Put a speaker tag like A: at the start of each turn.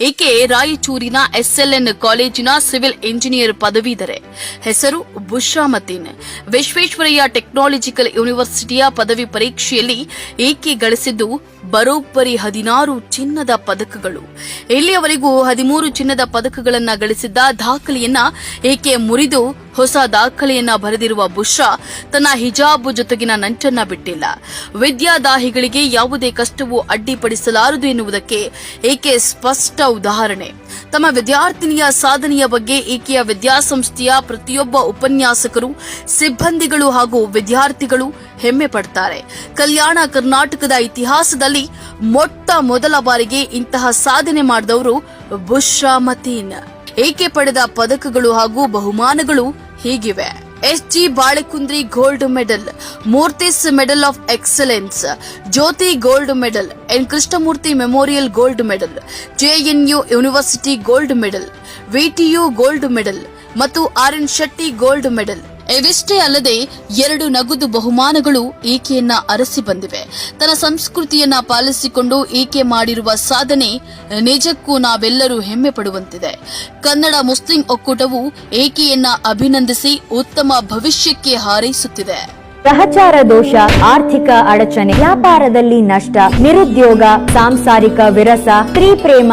A: ಈಕೆ ರಾಯಚೂರಿನ ಎಸ್ಎಲ್ಎನ್ ಕಾಲೇಜಿನ ಸಿವಿಲ್ ಇಂಜಿನಿಯರ್ ಪದವೀಧರೆ ಹೆಸರು ಬುಷಾಮತೀನ್ ವಿಶ್ವೇಶ್ವರಯ್ಯ ಟೆಕ್ನಾಲಜಿಕಲ್ ಯೂನಿವರ್ಸಿಟಿಯ ಪದವಿ ಪರೀಕ್ಷೆಯಲ್ಲಿ ಈಕೆ ಗಳಿಸಿದ್ದು ಬರೋಬ್ಬರಿ ಹದಿನಾರು ಚಿನ್ನದ ಪದಕಗಳು. ಇಲ್ಲಿಯವರೆಗೂ ಹದಿಮೂರು ಚಿನ್ನದ ಪದಕಗಳನ್ನು ಗಳಿಸಿದ್ದ ದಾಖಲೆಯನ್ನ ಈಕೆ ಮುರಿದು ಹೊಸ ದಾಖಲೆಯನ್ನ ಬರೆದಿರುವ ಬುಷಾ ತನ್ನ ಹಿಜಾಬ್ ಜೊತೆಗಿನ ನಂಟನ್ನ ಬಿಟ್ಟಿಲ್ಲ. ವಿದ್ಯಾದಾಹಿಗಳಿಗೆ ಯಾವುದೇ ಕಷ್ಟವೂ ಅಡ್ಡಿಪಡಿಸಲಾರದು ಎನ್ನುವುದಕ್ಕೆ ಏಕೆ ಸ್ಪಷ್ಟ ಉದಾಹರಣೆ. ತಮ್ಮ ವಿದ್ಯಾರ್ಥಿನಿಯ ಸಾಧನೆಯ ಬಗ್ಗೆ ಈಕೆಯ ವಿದ್ಯಾಸಂಸ್ಥೆಯ ಪ್ರತಿಯೊಬ್ಬ ಉಪನ್ಯಾಸಕರು, ಸಿಬ್ಬಂದಿಗಳು ಹಾಗೂ ವಿದ್ಯಾರ್ಥಿಗಳು ಹೆಮ್ಮೆ ಪಡ್ತಾರೆ. ಕಲ್ಯಾಣ ಕರ್ನಾಟಕದ ಇತಿಹಾಸದಲ್ಲಿ ಮೊಟ್ಟ ಮೊದಲ ಬಾರಿಗೆ ಇಂತಹ ಸಾಧನೆ ಮಾಡಿದವರು ಬುಷ್ರಾ ಮತೀನ್ ಏಕೆ ಪಡೆದ ಪದಕಗಳು ಹಾಗೂ ಬಹುಮಾನಗಳು ಹೀಗಿವೆ? S G Balekundri gold medal, Murthy's medal of excellence, Jyothi gold medal, N Krishnamurthy memorial gold medal, JNU university gold medal, VTU gold medal ಮತ್ತು R N Shetty gold medal. ಇವಿಷ್ಟೇ ಅಲ್ಲದೆ ಎರಡು ನಗದು ಬಹುಮಾನಗಳು ಈಕೆಯನ್ನ ಅರಸಿ ಬಂದಿವೆ. ತನ್ನ ಸಂಸ್ಕೃತಿಯನ್ನ ಪಾಲಿಸಿಕೊಂಡು ಈಕೆ ಮಾಡಿರುವ ಸಾಧನೆ ನಿಜಕ್ಕೂ ನಾವೆಲ್ಲರೂ ಹೆಮ್ಮೆ ಪಡುವಂತಿದೆ. ಕನ್ನಡ ಮುಸ್ಲಿಂ ಒಕ್ಕೂಟವು ಈಕೆಯನ್ನ ಅಭಿನಂದಿಸಿ ಉತ್ತಮ ಭವಿಷ್ಯಕ್ಕೆ ಹಾರೈಸುತ್ತಿದೆ.
B: ಗ್ರಹಚಾರ ದೋಷ, ಆರ್ಥಿಕ ಅಡಚಣೆ, ವ್ಯಾಪಾರದಲ್ಲಿ ನಷ್ಟ, ನಿರುದ್ಯೋಗ, ಸಾಂಸಾರಿಕ ವಿರಸ, ಸ್ತ್ರೀ ಪ್ರೇಮ